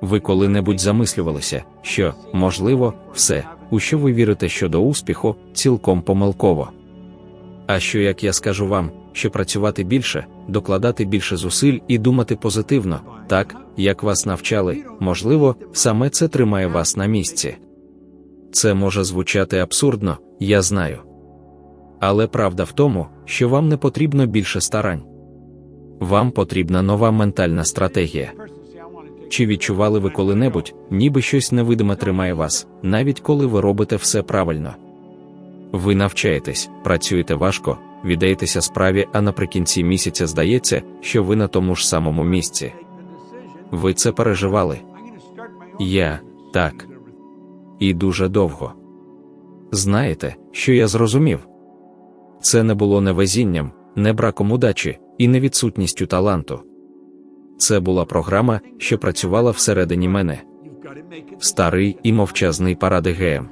Ви коли-небудь замислювалися, що, можливо, все, у що ви вірите щодо успіху, цілком помилково. А що як я скажу вам, що працювати більше, докладати більше зусиль і думати позитивно, так, як вас навчали, можливо, саме це тримає вас на місці. Це може звучати абсурдно, я знаю. Але правда в тому, що вам не потрібно більше старань. Вам потрібна нова ментальна стратегія. Чи відчували ви коли-небудь, ніби щось невидиме тримає вас, навіть коли ви робите все правильно? Ви навчаєтесь, працюєте важко, віддаєтеся справі, а наприкінці місяця здається, що ви на тому ж самому місці. Ви це переживали? Я так. І дуже довго. Знаєте, що я зрозумів? Це не було невезінням, не браком удачі і не відсутністю таланту. Це була програма, що працювала всередині мене. Старий і мовчазний парадигеєм.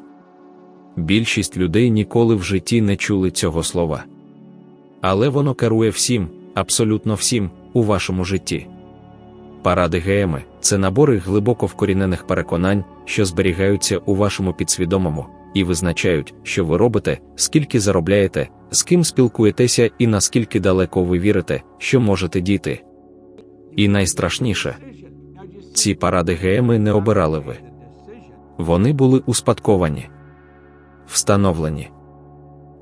Більшість людей ніколи в житті не чули цього слова. Але воно керує всім, абсолютно всім, у вашому житті. Паради Парадигеями це набори глибоко вкорінених переконань, що зберігаються у вашому підсвідомому, і визначають, що ви робите, скільки заробляєте, з ким спілкуєтеся і наскільки далеко ви вірите, що можете дійти. І найстрашніше, ці парадигеями не обирали ви. Вони були успадковані, встановлені.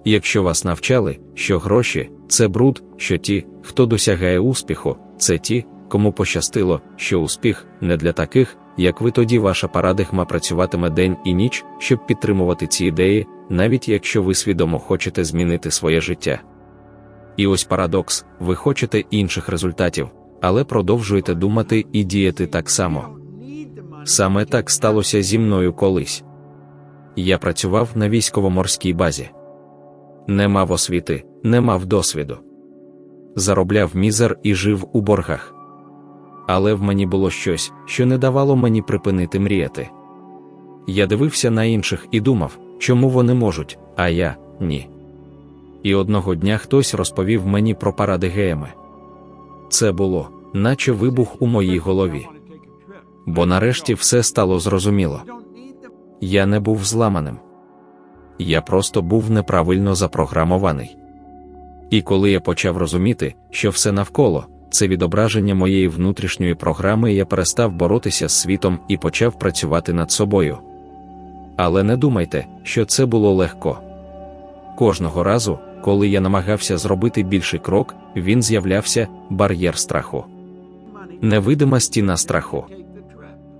Якщо вас навчали, що гроші це бруд, що ті, хто досягає успіху, це ті, кому пощастило, що успіх не для таких, як ви тоді ваша парадигма працюватиме день і ніч, щоб підтримувати ці ідеї, навіть якщо ви свідомо хочете змінити своє життя. І ось парадокс: ви хочете інших результатів, але продовжуєте думати і діяти так само. Саме так сталося зі мною колись. Я працював на військово-морській базі. Не мав освіти, не мав досвіду. Заробляв мізер і жив у боргах. Але в мені було щось, що не давало мені припинити мріяти. Я дивився на інших і думав, чому вони можуть, а я ні. І одного дня хтось розповів мені про парадигеями. Це було, наче вибух у моїй голові. Бо нарешті все стало зрозуміло. Я не був зламаним. Я просто був неправильно запрограмований. І коли я почав розуміти, що все навколо це відображення моєї внутрішньої програми, я перестав боротися з світом і почав працювати над собою. Але не думайте, що це було легко. Кожного разу, коли я намагався зробити більший крок, він з'являвся бар'єр страху. Невидима стіна страху,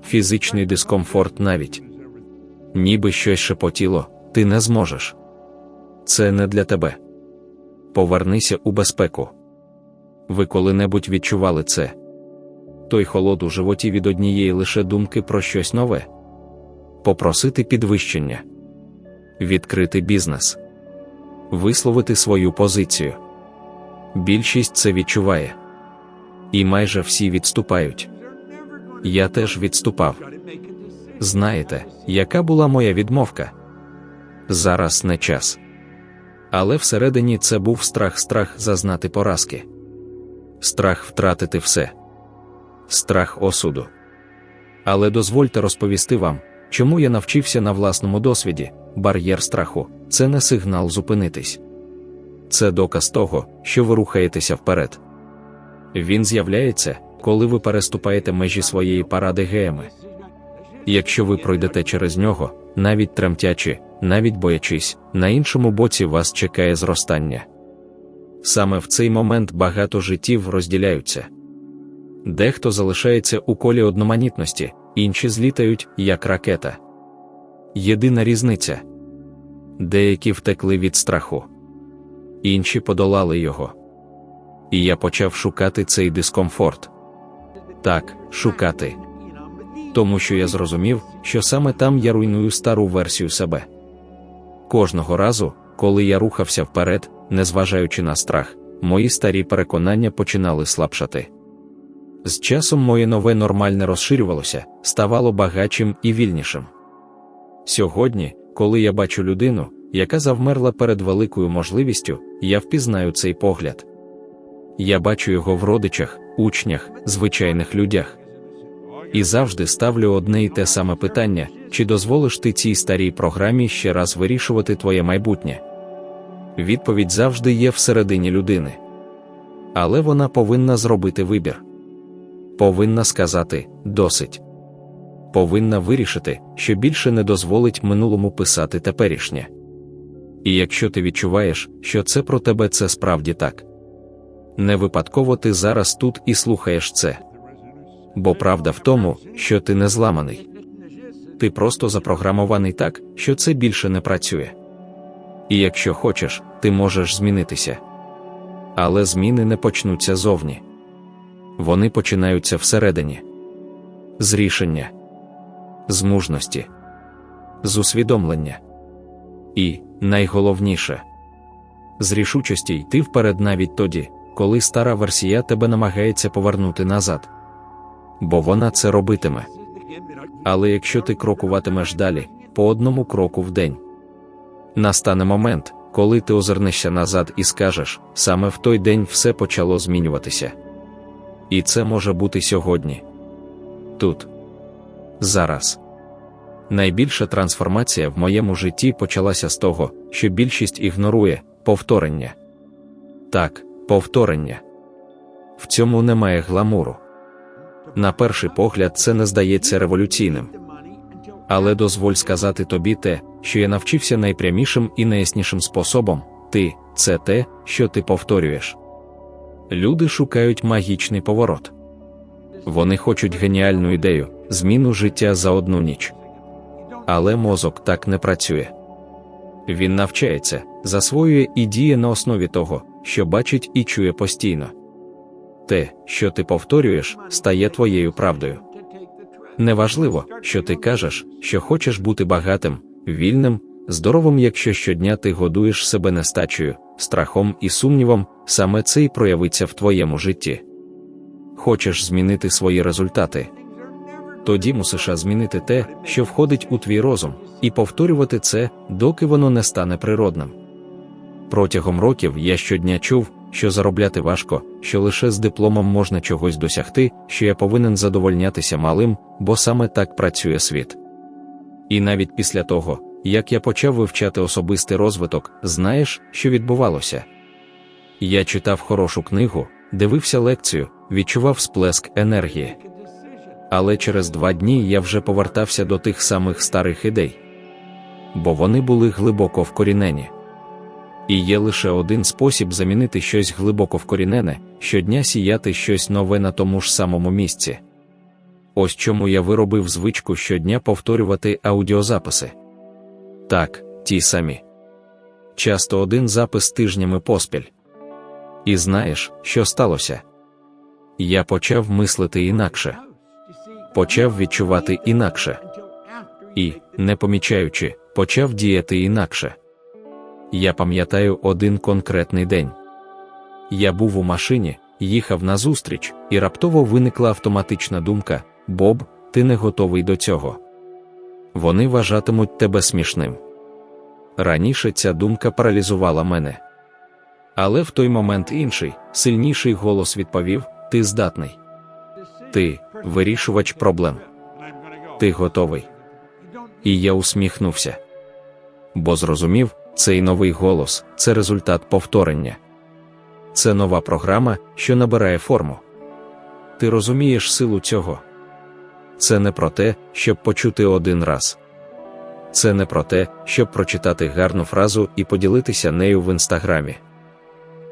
фізичний дискомфорт навіть. Ніби щось шепотіло, ти не зможеш. Це не для тебе. Повернися у безпеку. Ви коли-небудь відчували це? Той холод у животі від однієї лише думки про щось нове. Попросити підвищення, відкрити бізнес, висловити свою позицію. Більшість це відчуває. І майже всі відступають. Я теж відступав. Знаєте, яка була моя відмовка? Зараз не час. Але всередині це був страх страх зазнати поразки, страх втратити все, страх осуду. Але дозвольте розповісти вам, чому я навчився на власному досвіді, бар'єр страху це не сигнал зупинитись. Це доказ того, що ви рухаєтеся вперед. Він з'являється, коли ви переступаєте межі своєї паради геями. Якщо ви пройдете через нього, навіть тремтячи, навіть боячись, на іншому боці вас чекає зростання. Саме в цей момент багато життів розділяються. Дехто залишається у колі одноманітності, інші злітають, як ракета. Єдина різниця деякі втекли від страху, інші подолали його. І я почав шукати цей дискомфорт. Так, шукати. Тому що я зрозумів, що саме там я руйную стару версію себе. Кожного разу, коли я рухався вперед, незважаючи на страх, мої старі переконання починали слабшати. З часом моє нове нормальне розширювалося, ставало багатшим і вільнішим. Сьогодні, коли я бачу людину, яка завмерла перед великою можливістю, я впізнаю цей погляд. Я бачу його в родичах, учнях, звичайних людях. І завжди ставлю одне і те саме питання: чи дозволиш ти цій старій програмі ще раз вирішувати твоє майбутнє? Відповідь завжди є всередині людини. Але вона повинна зробити вибір. Повинна сказати досить. Повинна вирішити, що більше не дозволить минулому писати теперішнє. І якщо ти відчуваєш, що це про тебе це справді так. Не випадково ти зараз тут і слухаєш це. Бо правда в тому, що ти не зламаний. Ти просто запрограмований так, що це більше не працює. І якщо хочеш, ти можеш змінитися. Але зміни не почнуться зовні. Вони починаються всередині. З рішення, з мужності, з усвідомлення. І, найголовніше, з рішучості йти вперед навіть тоді, коли стара версія тебе намагається повернути назад. Бо вона це робитиме. Але якщо ти крокуватимеш далі, по одному кроку в день, настане момент, коли ти озирнешся назад і скажеш, саме в той день все почало змінюватися. І це може бути сьогодні. Тут. Зараз. Найбільша трансформація в моєму житті почалася з того, що більшість ігнорує повторення. Так, повторення. В цьому немає гламуру. На перший погляд, це не здається революційним. Але дозволь сказати тобі те, що я навчився найпрямішим і найяснішим способом ти це те, що ти повторюєш. Люди шукають магічний поворот. Вони хочуть геніальну ідею, зміну життя за одну ніч. Але мозок так не працює. Він навчається, засвоює і діє на основі того, що бачить і чує постійно. Те, що ти повторюєш, стає твоєю правдою. Неважливо, що ти кажеш, що хочеш бути багатим, вільним, здоровим, якщо щодня ти годуєш себе нестачею, страхом і сумнівом, саме це й проявиться в твоєму житті. Хочеш змінити свої результати. Тоді мусиш змінити те, що входить у твій розум, і повторювати це, доки воно не стане природним. Протягом років я щодня чув, що заробляти важко, що лише з дипломом можна чогось досягти, що я повинен задовольнятися малим, бо саме так працює світ. І навіть після того, як я почав вивчати особистий розвиток, знаєш, що відбувалося. Я читав хорошу книгу, дивився лекцію, відчував сплеск енергії. Але через два дні я вже повертався до тих самих старих ідей, бо вони були глибоко вкорінені. І є лише один спосіб замінити щось глибоко вкорінене, щодня сіяти щось нове на тому ж самому місці. Ось чому я виробив звичку щодня повторювати аудіозаписи. Так, ті самі. Часто один запис тижнями поспіль. І знаєш, що сталося? Я почав мислити інакше, почав відчувати інакше і, не помічаючи, почав діяти інакше. Я пам'ятаю один конкретний день. Я був у машині, їхав на зустріч, і раптово виникла автоматична думка: Боб, ти не готовий до цього. Вони вважатимуть тебе смішним. Раніше ця думка паралізувала мене. Але в той момент інший, сильніший голос відповів: Ти здатний. Ти вирішувач проблем. Ти готовий. І я усміхнувся. Бо зрозумів, цей новий голос це результат повторення. Це нова програма, що набирає форму. Ти розумієш силу цього. Це не про те, щоб почути один раз. Це не про те, щоб прочитати гарну фразу і поділитися нею в інстаграмі.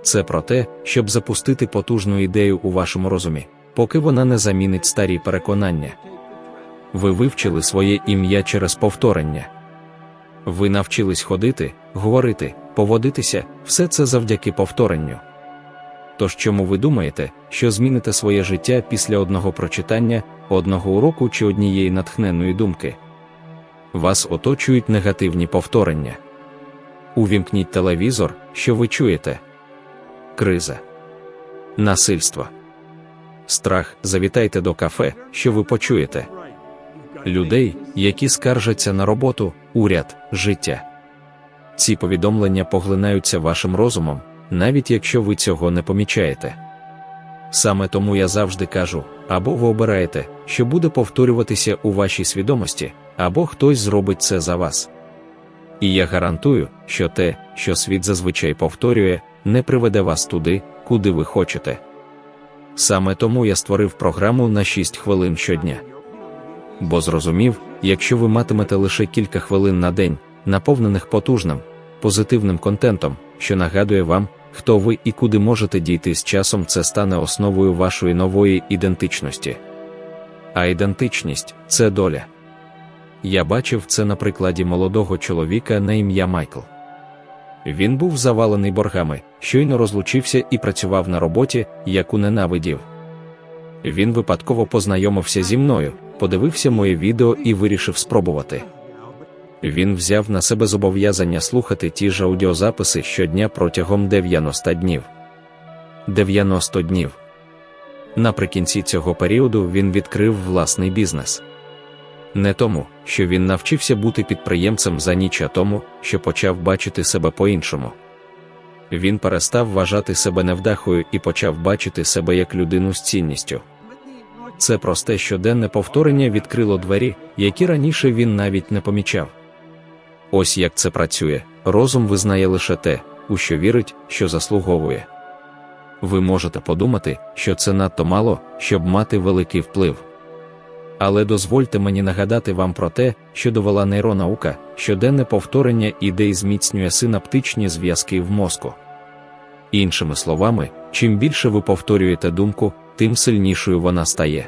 Це про те, щоб запустити потужну ідею у вашому розумі, поки вона не замінить старі переконання. Ви вивчили своє ім'я через повторення. Ви навчились ходити, говорити, поводитися, все це завдяки повторенню. Тож чому ви думаєте, що зміните своє життя після одного прочитання, одного уроку чи однієї натхненної думки? Вас оточують негативні повторення. Увімкніть телевізор, що ви чуєте. Криза, насильство, страх. Завітайте до кафе, що ви почуєте. Людей, які скаржаться на роботу, уряд, життя. Ці повідомлення поглинаються вашим розумом, навіть якщо ви цього не помічаєте. Саме тому я завжди кажу: або ви обираєте, що буде повторюватися у вашій свідомості, або хтось зробить це за вас. І я гарантую, що те, що світ зазвичай повторює, не приведе вас туди, куди ви хочете. Саме тому я створив програму на 6 хвилин щодня. Бо зрозумів, якщо ви матимете лише кілька хвилин на день, наповнених потужним, позитивним контентом, що нагадує вам, хто ви і куди можете дійти з часом, це стане основою вашої нової ідентичності. А ідентичність це доля. Я бачив це на прикладі молодого чоловіка на ім'я Майкл. Він був завалений боргами, щойно розлучився і працював на роботі, яку ненавидів. Він випадково познайомився зі мною, подивився моє відео і вирішив спробувати. Він взяв на себе зобов'язання слухати ті ж аудіозаписи щодня протягом 90 днів. 90 днів. Наприкінці цього періоду він відкрив власний бізнес. Не тому, що він навчився бути підприємцем за ніч, а тому, що почав бачити себе по-іншому. Він перестав вважати себе невдахою і почав бачити себе як людину з цінністю. Це просте щоденне повторення відкрило двері, які раніше він навіть не помічав. Ось як це працює, розум визнає лише те, у що вірить, що заслуговує. Ви можете подумати, що це надто мало, щоб мати великий вплив. Але дозвольте мені нагадати вам про те, що довела нейронаука, щоденне повторення ідей зміцнює синаптичні зв'язки в мозку. Іншими словами, чим більше ви повторюєте думку, тим сильнішою вона стає.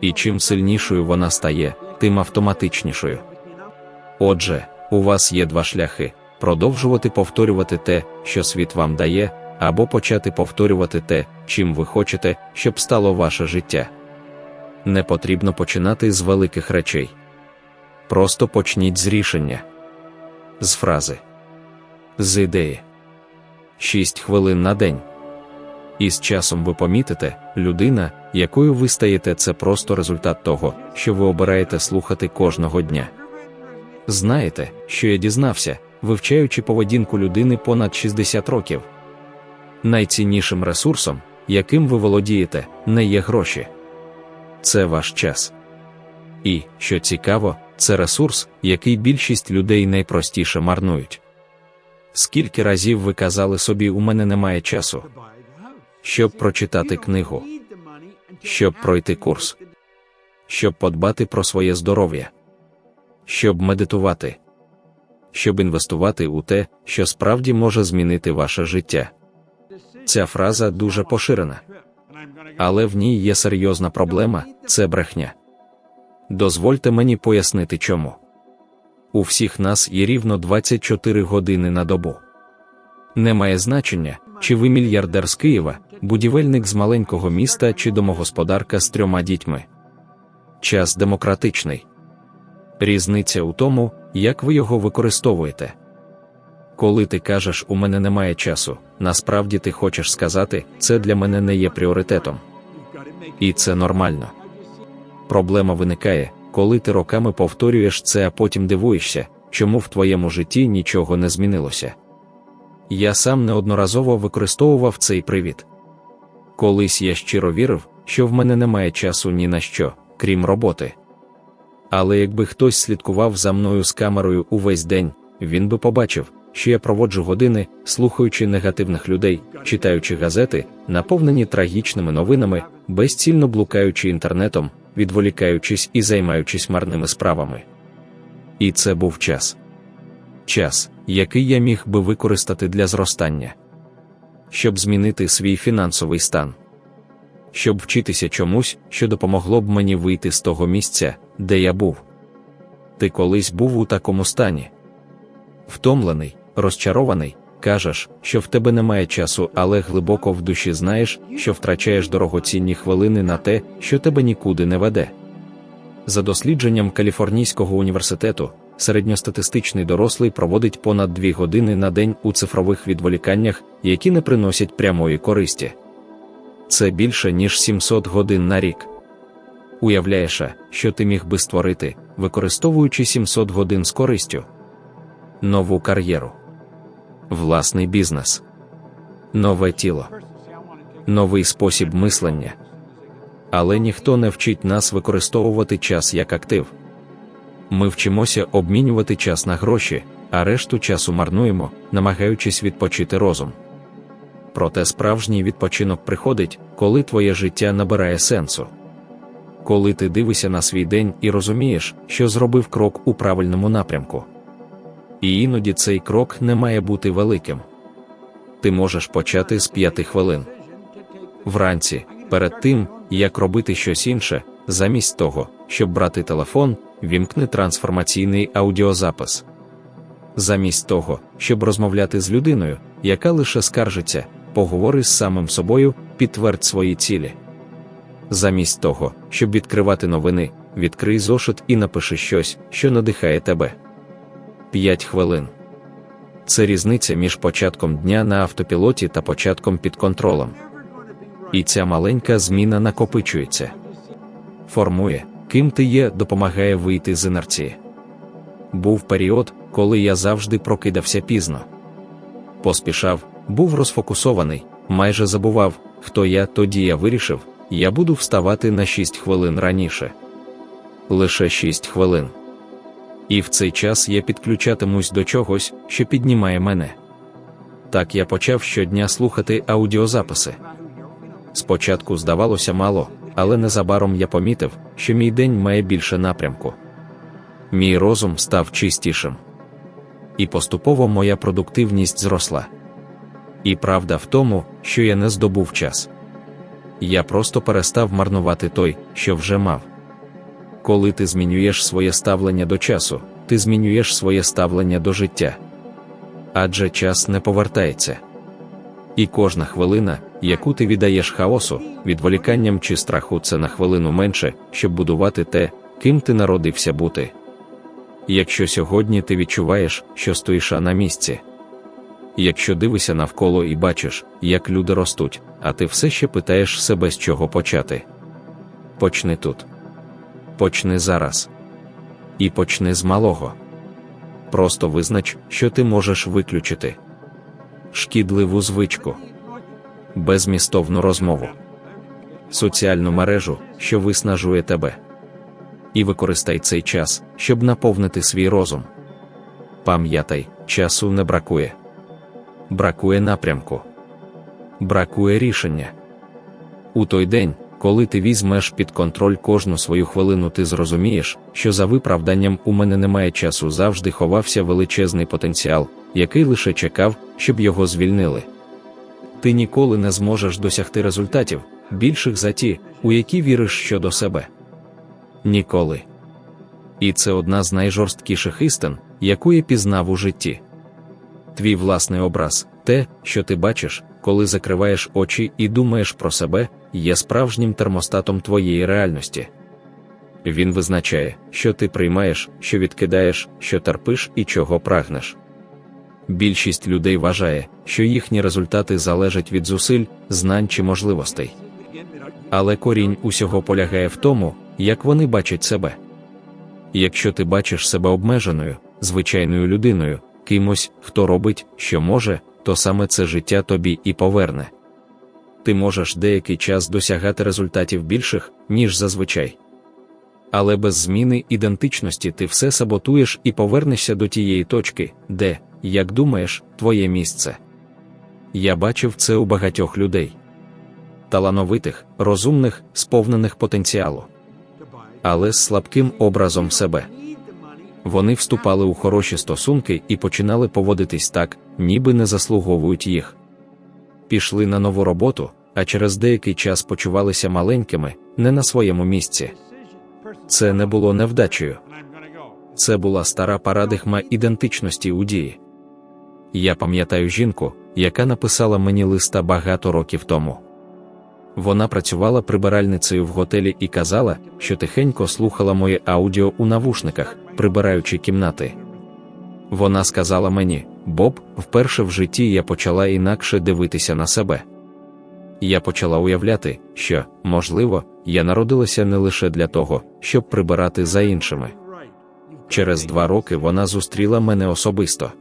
І чим сильнішою вона стає, тим автоматичнішою. Отже, у вас є два шляхи: продовжувати повторювати те, що світ вам дає, або почати повторювати те, чим ви хочете, щоб стало ваше життя. Не потрібно починати з великих речей. Просто почніть з рішення, з фрази, з ідеї. Шість хвилин на день. І з часом ви помітите, людина, якою ви стаєте, це просто результат того, що ви обираєте слухати кожного дня. Знаєте, що я дізнався, вивчаючи поведінку людини понад 60 років. Найціннішим ресурсом, яким ви володієте, не є гроші. Це ваш час. І, що цікаво, це ресурс, який більшість людей найпростіше марнують. Скільки разів ви казали собі, у мене немає часу, щоб прочитати книгу, щоб пройти курс, щоб подбати про своє здоров'я, щоб медитувати, щоб інвестувати у те, що справді може змінити ваше життя. Ця фраза дуже поширена, але в ній є серйозна проблема це брехня. Дозвольте мені пояснити чому. У всіх нас є рівно 24 години на добу. Немає значення, чи ви мільярдер з Києва, будівельник з маленького міста чи домогосподарка з трьома дітьми. Час демократичний. Різниця у тому, як ви його використовуєте. Коли ти кажеш, у мене немає часу, насправді ти хочеш сказати, це для мене не є пріоритетом. І це нормально. Проблема виникає, коли ти роками повторюєш це, а потім дивуєшся, чому в твоєму житті нічого не змінилося. Я сам неодноразово використовував цей привід. Колись я щиро вірив, що в мене немає часу ні на що, крім роботи. Але якби хтось слідкував за мною з камерою увесь день, він би побачив, що я проводжу години, слухаючи негативних людей, читаючи газети, наповнені трагічними новинами, безцільно блукаючи інтернетом, відволікаючись і займаючись марними справами. І це був час. Час, який я міг би використати для зростання, щоб змінити свій фінансовий стан, щоб вчитися чомусь, що допомогло б мені вийти з того місця, де я був. Ти колись був у такому стані. Втомлений, розчарований, кажеш, що в тебе немає часу, але глибоко в душі знаєш, що втрачаєш дорогоцінні хвилини на те, що тебе нікуди не веде. За дослідженням Каліфорнійського університету, середньостатистичний дорослий проводить понад дві години на день у цифрових відволіканнях, які не приносять прямої користі. Це більше ніж 700 годин на рік. Уявляєш, що ти міг би створити, використовуючи 700 годин з користю, нову кар'єру, власний бізнес, нове тіло, новий спосіб мислення, але ніхто не вчить нас використовувати час як актив. Ми вчимося обмінювати час на гроші, а решту часу марнуємо, намагаючись відпочити розум. Проте справжній відпочинок приходить, коли твоє життя набирає сенсу. Коли ти дивишся на свій день і розумієш, що зробив крок у правильному напрямку. І іноді цей крок не має бути великим. Ти можеш почати з п'яти хвилин. Вранці, перед тим, як робити щось інше, замість того, щоб брати телефон, вімкни трансформаційний аудіозапис. Замість того, щоб розмовляти з людиною, яка лише скаржиться, поговори з самим собою, підтвердь свої цілі. Замість того, щоб відкривати новини, відкрий зошит і напиши щось, що надихає тебе. 5 хвилин. Це різниця між початком дня на автопілоті та початком під контролем. І ця маленька зміна накопичується. Формує, ким ти є, допомагає вийти з інерції. Був період, коли я завжди прокидався пізно. Поспішав, був розфокусований, майже забував, хто я, тоді я вирішив, я буду вставати на 6 хвилин раніше. Лише 6 хвилин. І в цей час я підключатимусь до чогось, що піднімає мене. Так я почав щодня слухати аудіозаписи. Спочатку здавалося мало, але незабаром я помітив, що мій день має більше напрямку. Мій розум став чистішим. І поступово моя продуктивність зросла. І правда в тому, що я не здобув час. Я просто перестав марнувати той, що вже мав. Коли ти змінюєш своє ставлення до часу, ти змінюєш своє ставлення до життя. Адже час не повертається. І кожна хвилина, яку ти віддаєш хаосу, відволіканням чи страху, це на хвилину менше, щоб будувати те, ким ти народився бути. Якщо сьогодні ти відчуваєш, що стоїш на місці, якщо дивишся навколо і бачиш, як люди ростуть, а ти все ще питаєш себе, з чого почати. Почни тут. Почни зараз. І почни з малого. Просто визнач, що ти можеш виключити шкідливу звичку, безмістовну розмову, соціальну мережу, що виснажує тебе. І використай цей час, щоб наповнити свій розум. Пам'ятай, часу не бракує. Бракує напрямку, бракує рішення. У той день, коли ти візьмеш під контроль кожну свою хвилину, ти зрозумієш, що за виправданням у мене немає часу завжди ховався величезний потенціал, який лише чекав, щоб його звільнили. Ти ніколи не зможеш досягти результатів, більших за ті, у які віриш щодо себе. Ніколи. І це одна з найжорсткіших істин, яку я пізнав у житті. Твій власний образ, те, що ти бачиш, коли закриваєш очі і думаєш про себе, є справжнім термостатом твоєї реальності. Він визначає, що ти приймаєш, що відкидаєш, що терпиш і чого прагнеш. Більшість людей вважає, що їхні результати залежать від зусиль, знань чи можливостей. Але корінь усього полягає в тому, як вони бачать себе. Якщо ти бачиш себе обмеженою, звичайною людиною, кимось, хто робить, що може, то саме це життя тобі і поверне. Ти можеш деякий час досягати результатів більших, ніж зазвичай. Але без зміни ідентичності ти все саботуєш і повернешся до тієї точки, де, як думаєш, твоє місце. Я бачив це у багатьох людей талановитих, розумних, сповнених потенціалу, але з слабким образом себе. Вони вступали у хороші стосунки і починали поводитись так, ніби не заслуговують їх. Пішли на нову роботу, а через деякий час почувалися маленькими, не на своєму місці. Це не було невдачею. Це була стара парадигма ідентичності у дії. Я пам'ятаю жінку, яка написала мені листа багато років тому. Вона працювала прибиральницею в готелі і казала, що тихенько слухала моє аудіо у навушниках, прибираючи кімнати. Вона сказала мені, Боб, вперше в житті я почала інакше дивитися на себе. Я почала уявляти, що, можливо, я народилася не лише для того, щоб прибирати за іншими. Через два роки вона зустріла мене особисто.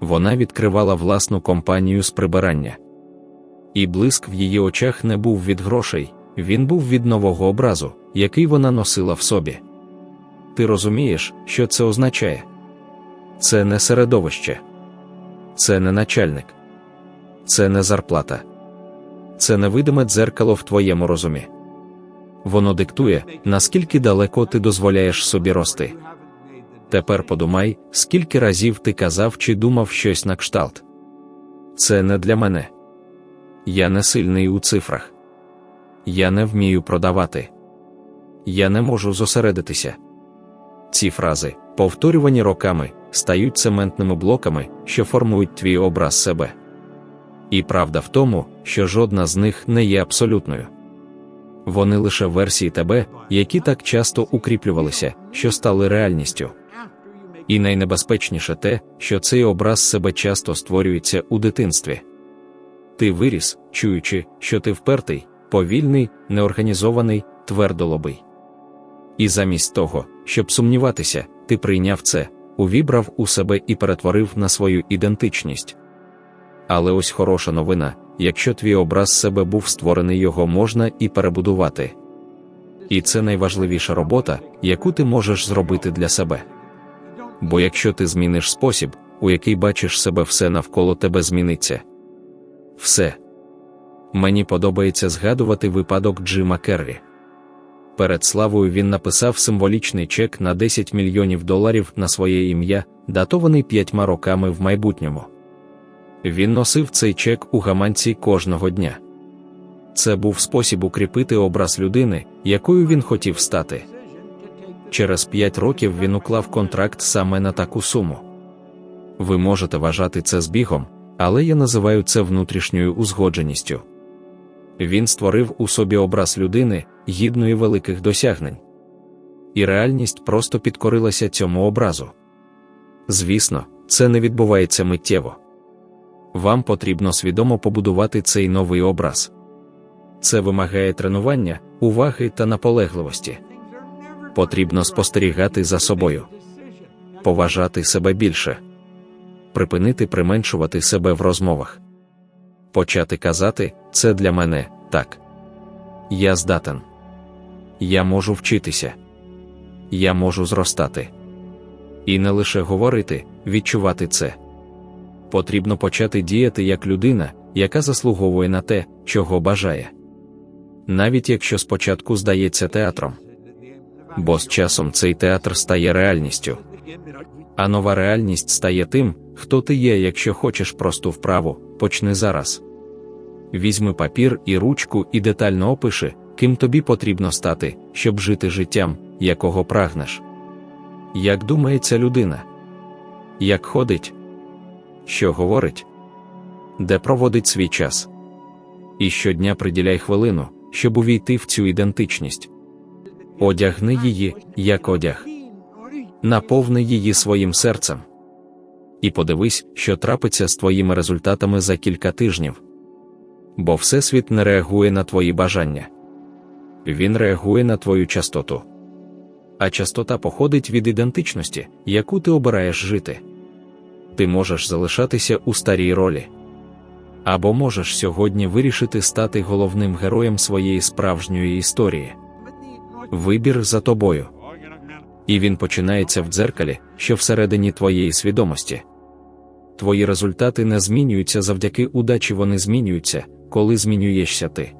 Вона відкривала власну компанію з прибирання. І блиск в її очах не був від грошей, він був від нового образу, який вона носила в собі. Ти розумієш, що це означає? Це не середовище, це не начальник, це не зарплата, це невидиме дзеркало в твоєму розумі. Воно диктує, наскільки далеко ти дозволяєш собі рости. Тепер подумай, скільки разів ти казав чи думав щось на кшталт. Це не для мене. Я не сильний у цифрах. Я не вмію продавати. Я не можу зосередитися. Ці фрази, повторювані роками, стають цементними блоками, що формують твій образ себе. І правда в тому, що жодна з них не є абсолютною. Вони лише версії тебе, які так часто укріплювалися, що стали реальністю. І найнебезпечніше те, що цей образ себе часто створюється у дитинстві. Ти виріс, чуючи, що ти впертий, повільний, неорганізований, твердолобий. І замість того, щоб сумніватися, ти прийняв це, увібрав у себе і перетворив на свою ідентичність. Але ось хороша новина якщо твій образ себе був створений, його можна і перебудувати. І це найважливіша робота, яку ти можеш зробити для себе. Бо якщо ти зміниш спосіб, у який бачиш себе, все навколо тебе зміниться. Все. Мені подобається згадувати випадок Джима Керрі. Перед славою він написав символічний чек на 10 мільйонів доларів на своє ім'я, датований п'ятьма роками в майбутньому. Він носив цей чек у гаманці кожного дня. Це був спосіб укріпити образ людини, якою він хотів стати. Через п'ять років він уклав контракт саме на таку суму. Ви можете вважати це збігом, але я називаю це внутрішньою узгодженістю. Він створив у собі образ людини, гідної великих досягнень. І реальність просто підкорилася цьому образу. Звісно, це не відбувається миттєво. Вам потрібно свідомо побудувати цей новий образ. Це вимагає тренування, уваги та наполегливості. Потрібно спостерігати за собою, поважати себе більше, припинити применшувати себе в розмовах, почати казати це для мене так. Я здатен. Я можу вчитися, я можу зростати. І не лише говорити, відчувати це. Потрібно почати діяти як людина, яка заслуговує на те, чого бажає. Навіть якщо спочатку здається театром. Бо з часом цей театр стає реальністю. А нова реальність стає тим, хто ти є, якщо хочеш просту вправу, почни зараз. Візьми папір і ручку і детально опиши, ким тобі потрібно стати, щоб жити життям, якого прагнеш. Як думає ця людина? Як ходить? Що говорить? Де проводить свій час? І щодня приділяй хвилину, щоб увійти в цю ідентичність. Одягни її, як одяг, наповни її своїм серцем. І подивись, що трапиться з твоїми результатами за кілька тижнів. Бо Всесвіт не реагує на твої бажання, він реагує на твою частоту. А частота походить від ідентичності, яку ти обираєш жити. Ти можеш залишатися у старій ролі. Або можеш сьогодні вирішити стати головним героєм своєї справжньої історії. Вибір за тобою. І він починається в дзеркалі, що всередині твоєї свідомості. Твої результати не змінюються завдяки удачі, вони змінюються, коли змінюєшся ти.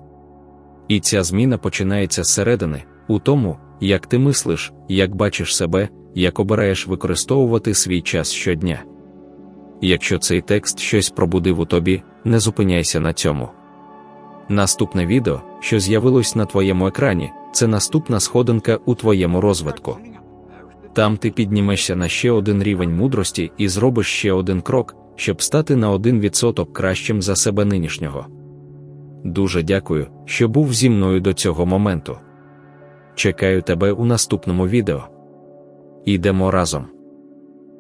І ця зміна починається зсередини, у тому, як ти мислиш, як бачиш себе, як обираєш використовувати свій час щодня. Якщо цей текст щось пробудив у тобі, не зупиняйся на цьому. Наступне відео, що з'явилось на твоєму екрані, це наступна сходинка у твоєму розвитку. Там ти піднімешся на ще один рівень мудрості і зробиш ще один крок, щоб стати на один відсоток кращим за себе нинішнього. Дуже дякую, що був зі мною до цього моменту. Чекаю тебе у наступному відео. Ідемо разом.